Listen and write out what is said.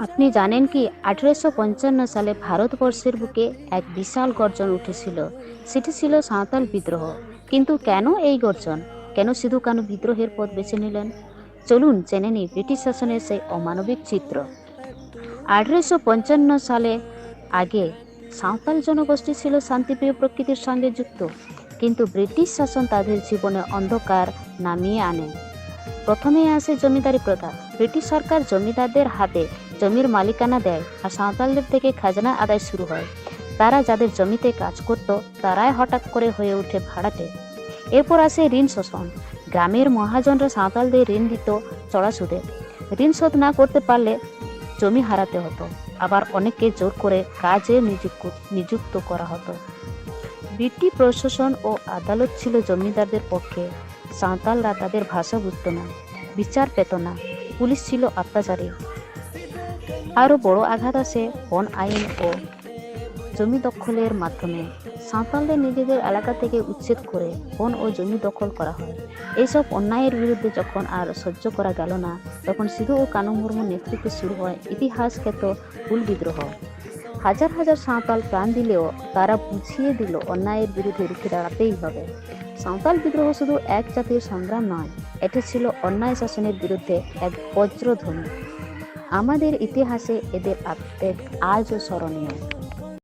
আপনি জানেন কি, আঠেরোশো পঞ্চান্ন সালে ভারতবর্ষের বুকে এক বিশাল গর্জন উঠেছিল। সেটি ছিল সাঁওতাল বিদ্রোহ। কিন্তু কেন এই গর্জন? কেন সিধু কানু বিদ্রোহের পথ বেছে নিলেন? চলুন জেনে নিই ব্রিটিশ শাসনের সেই অমানবিক চিত্র। আঠেরোশো পঞ্চান্ন সালে আগে সাঁওতাল জনগোষ্ঠী ছিল শান্তিপ্রিয় প্রকৃতির সঙ্গে যুক্ত। কিন্তু ব্রিটিশ শাসন তাদের জীবনে অন্ধকার নামিয়ে আনে। প্রথমে আসে জমিদারি প্রথা। ব্রিটিশ সরকার জমিদারদের হাতে জমির মালিকানা দেয় আর সাঁওতালদের থেকে খাজনা আদায় শুরু হয়। তারা যাদের জমিতে কাজ করত, তারাই হঠাৎ করে হয়ে ওঠে ভাড়াটে। এরপর আসে ঋণ শোষণ। গ্রামের মহাজনরা সাঁওতালদের ঋণ দিত চড়া সুদে ঋণ শোধ না করতে পারলে জমি হারাতে হতো। আবার অনেককে জোর করে কাজে নিযুক্ত নিযুক্ত করা হতো। ব্রিটিশ প্রশাসন ও আদালত ছিল জমিদারদের পক্ষে। সাঁওতালরা তাদের ভাষা বুঝত না, বিচার পেত না। পুলিশ ছিল অত্যাচারী আরও বড় আঘাত আসে বন আইন ও জমি দখলের মাধ্যমে। সাঁওতালদের নিজেদের এলাকা থেকে উচ্ছেদ করে বন ও জমি দখল করা হয়। এইসব অন্যায়ের বিরুদ্ধে যখন আর সহ্য করা গেল না, তখন সিধু ও কানু মুর্মুর নেতৃত্বে শুরু হয় ইতিহাস খ্যাত হুল বিদ্রোহ। হাজার হাজার সাঁওতাল প্রাণ দিলেও তারা বুঝিয়ে দিল অন্যায়ের বিরুদ্ধে রুখে দাঁড়াতেই হবে। সাঁওতাল বিদ্রোহ শুধু এক জাতির সংগ্রাম নয়, এটি ছিল অন্যায় শাসনের বিরুদ্ধে এক বজ্রধ্বনি। আমাদের ইতিহাসে এদের আত্মেক আজও স্মরণীয়।